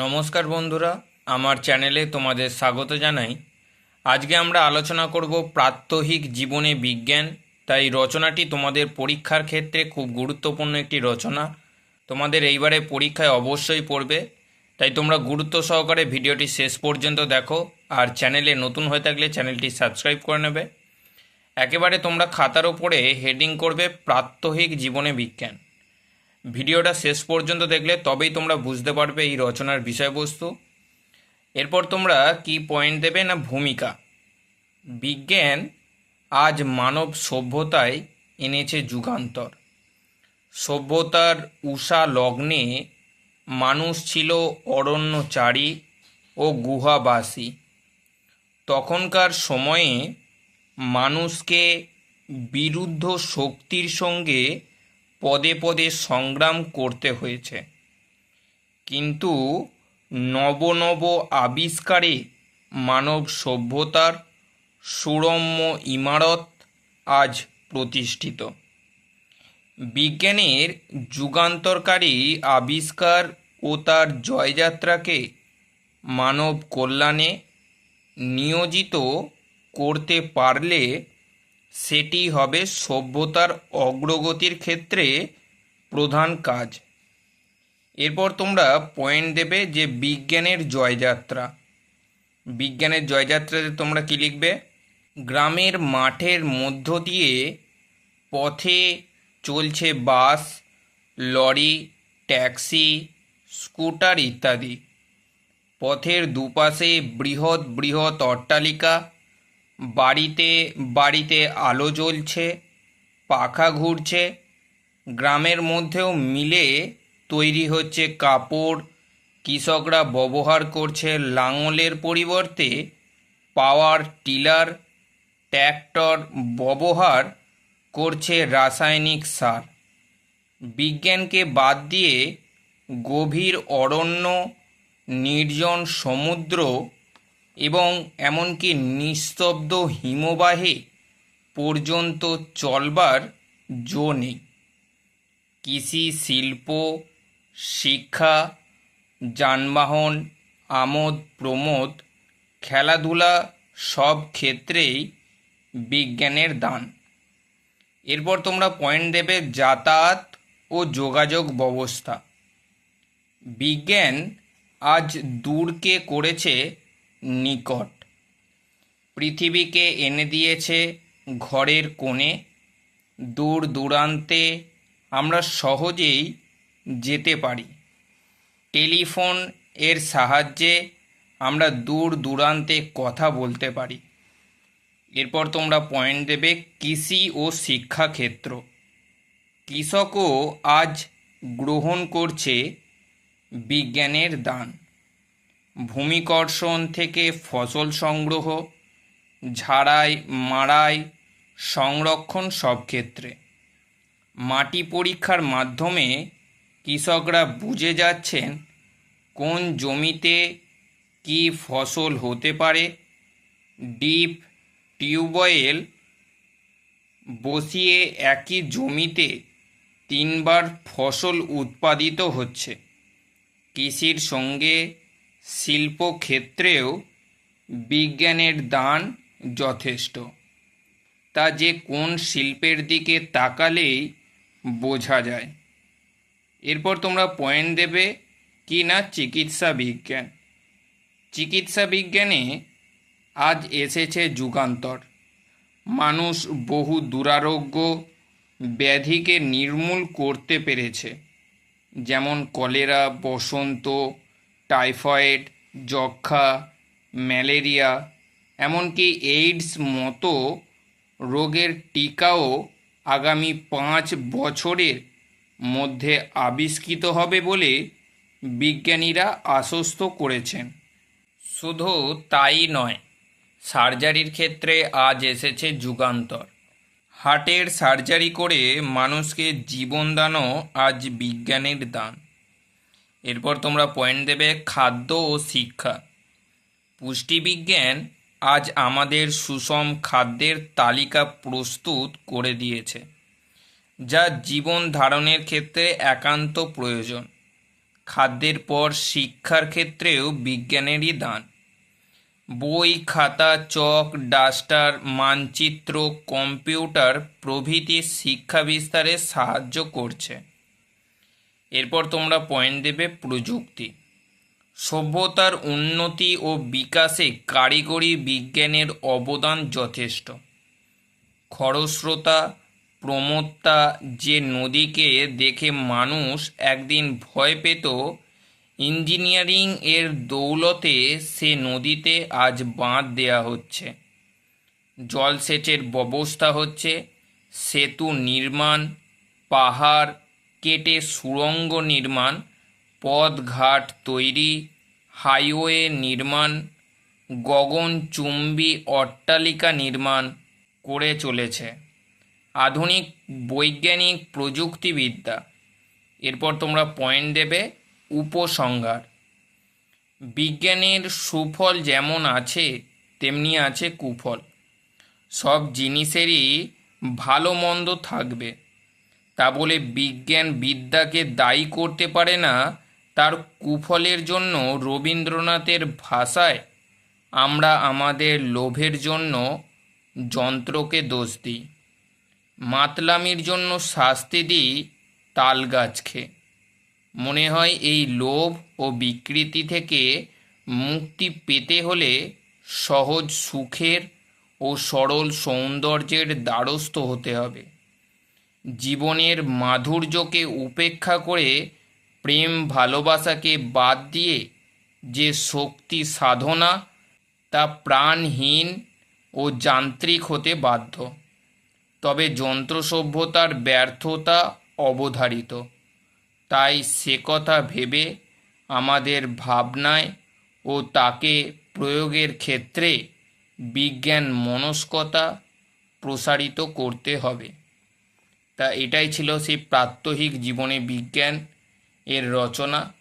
নমস্কার বন্ধুরা, আমার চ্যানেলে তোমাদের স্বাগত জানাই। আজকে আমরা আলোচনা করব প্রাত্যহিক জীবনে বিজ্ঞান, তাই রচনাটি তোমাদের পরীক্ষার ক্ষেত্রে খুব গুরুত্বপূর্ণ একটি রচনা। তোমাদের এইবারে পরীক্ষায় অবশ্যই পড়বে। তাই তোমরা গুরুত্ব সহকারে ভিডিওটি শেষ পর্যন্ত দেখো, আর চ্যানেলে নতুন হয়ে থাকলে চ্যানেলটি সাবস্ক্রাইব করে নেবে। একেবারে তোমরা খাতার ওপরে হেডিং করবে প্রাত্যহিক জীবনে বিজ্ঞান। ভিডিওটা শেষ পর্যন্ত দেখলে তবেই তোমরা বুঝতে পারবে এই রচনার বিষয়বস্তু। এরপর তোমরা কি পয়েন্ট দেবে না ভূমিকা? বিজ্ঞান আজ মানব সভ্যতায় এনেছে যুগান্তর। সভ্যতার উষা লগ্নে মানুষ ছিল অরণ্যচারী ও গুহাবাসী। তখনকার সময়ে মানুষকে বিরুদ্ধ শক্তির সঙ্গে পদে পদে সংগ্রাম করতে হয়েছে। কিন্তু নব নব আবিষ্কারে মানব সভ্যতার সুরম্য ইমারত আজ প্রতিষ্ঠিত। বিজ্ঞানের যুগান্তরকারী আবিষ্কার ও তার জয়যাত্রাকে মানব কল্যাণে নিয়োজিত করতে পারলে সেটি হবে সভ্যতার অগ্রগতির ক্ষেত্রে প্রধান কাজ। এরপর তোমরা পয়েন্ট দেবে যে বিজ্ঞানের জয়যাত্রা। বিজ্ঞানের জয়যাত্রাতে তোমরা কি লিখবে? গ্রামের মাঠের মধ্য দিয়ে পথে চলছে বাস, লরি, ট্যাক্সি, স্কুটার ইত্যাদি। পথের দুপাশে বৃহৎ বৃহৎ অট্টালিকা বাড়িতে বাড়িতে আলো জ্বলছে, পাখা ঘুরছে, গ্রামের মধ্যেও মিলে তৈরি হচ্ছে কাপড়, কৃষকরা ব্যবহার করছে লাঙলের পরিবর্তে, পাওয়ার টিলার, ট্র্যাক্টর ব্যবহার করছে রাসায়নিক সার। বিজ্ঞানকে বাদ দিয়ে গভীর অরণ্য, নির্জন সমুদ্র এবং এমনকি নিস্তব্ধ হিমবাহে পর্যন্ত চলবার জো নেই। কৃষি, শিল্প, শিক্ষা, যানবাহন, আমোদ, প্রমোদ, খেলাধুলা সব ক্ষেত্রেই বিজ্ঞানের দান। এরপর তোমরা পয়েন্ট দেবে যাতায়াত ও যোগাযোগ ব্যবস্থা। বিজ্ঞান আজ দূরকে করেছে নিকট। পৃথিবীকে এনে দিয়েছে ঘরের কোণে। দূর দূরান্তে আমরা সহজেই যেতে পারি। টেলিফোন এর সাহায্যে আমরা দূর দূরান্তে কথা বলতে পারি। এরপর তোমরা পয়েন্ট দেবে কৃষি ও শিক্ষাক্ষেত্র কৃষকও আজ গ্রহণ করছে বিজ্ঞানের দান। ভূমিকর্ষণ থেকে ফসল সংগ্রহ, ঝাড়াই, মাড়াই, সংরক্ষণ সব ক্ষেত্রে। মাটি পরীক্ষার মাধ্যমে কৃষকরা বুঝে যাচ্ছেন কোন জমিতে কি ফসল হতে পারে। ডিপ টিউবওয়েল বসিয়ে একই জমিতে তিনবার ফসল উৎপাদিত হচ্ছে। কৃষির সঙ্গে শিল্পক্ষেত্রেও বিজ্ঞানের দান যথেষ্ট। তা যে কোন শিল্পের দিকে তাকালেই বোঝা যায়। এরপর তোমরা পয়েন্ট দেবে কি না চিকিৎসা বিজ্ঞান। চিকিৎসা বিজ্ঞানে আজ এসেছে যুগান্তর। মানুষ বহু দুরারোগ্য ব্যাধিকে নির্মূল করতে পেরেছে। যেমন কলেরা, বসন্ত টাইফয়েড যক্ষা ম্যালেরিয়া, এমনকি এইডস মতো রোগের টিকাও আগামী পাঁচ বছরের মধ্যে আবিষ্কৃত হবে বলে বিজ্ঞানীরা আশ্বস্ত করেছেন। শুধু তাই নয়, সার্জারির ক্ষেত্রে আজ এসেছে যুগান্তর। হার্টের সার্জারি করে মানুষকে জীবনদানও আজ বিজ্ঞানের দান। এরপর তোমরা পয়েন্ট দেবে খাদ্য ও শিক্ষা। পুষ্টিবিজ্ঞান আজ আমাদের সুষম খাদ্যের তালিকা প্রস্তুত করে দিয়েছে, যা জীবন ধারণের ক্ষেত্রে একান্ত প্রয়োজন। খাদ্যের পর শিক্ষার ক্ষেত্রেও বিজ্ঞানেরই দান। বই, খাতা, চক, ডাস্টার, মানচিত্র, কম্পিউটার প্রভৃতি শিক্ষা বিস্তারে সাহায্য করছে। এরপর তোমরা পয়েন্ট দেবে প্রযুক্তি। সভ্যতার উন্নতি ও বিকাশে কারিগরি বিজ্ঞানের অবদান যথেষ্ট। খরস্রোতা, প্রমত্তা যে নদীকে দেখে মানুষ একদিন ভয় পেত, ইঞ্জিনিয়ারিং এর দৌলতে সে নদীতে আজ বাঁধ দেয়া হচ্ছে। জলসেচের ব্যবস্থা হচ্ছে, সেতু নির্মাণ, পাহাড় কেটে সুড়ঙ্গ নির্মাণ, পথঘাট তৈরি, হাইওয়ে নির্মাণ, গগনচুম্বী অট্টালিকা নির্মাণ করে চলেছে। আধুনিক বৈজ্ঞানিক প্রযুক্তিবিদ্যা। এরপর তোমরা পয়েন্ট দেবে উপসংহার। বিজ্ঞানের সুফল যেমন আছে, তেমনি আছে কুফল। সব জিনিসেরই ভালো মন্দ থাকবে। তা বলে বিজ্ঞান বিদ্যাকে দায়ী করতে পারে না তার কুফলের জন্য রবীন্দ্রনাথের ভাষায়। আমরা আমাদের লোভের জন্য যন্ত্রকে দোষ দিই। মাতলামির জন্য শাস্তি দিই তাল গাছকে মনে হয় এই লোভ ও বিকৃতি থেকে মুক্তি পেতে হলে সহজ সুখের ও সরল সৌন্দর্যের দ্বারস্থ হতে হবে। জীবনের মাধুর্যকে উপেক্ষা করে প্রেম ভালোবাসাকে বাদ দিয়ে যে শক্তি সাধনা, তা প্রাণহীন ও যান্ত্রিক হতে বাধ্য। তবে যন্ত্র সভ্যতার ব্যর্থতা অবধারিত। তাই সে কথা ভেবে আমাদের ভাবনায় ও তাকে প্রয়োগের ক্ষেত্রে বিজ্ঞান মনস্কতা প্রসারিত করতে হবে। তা এটাই ছিল সেই প্রাত্যহিক জীবনে বিজ্ঞান এর রচনা।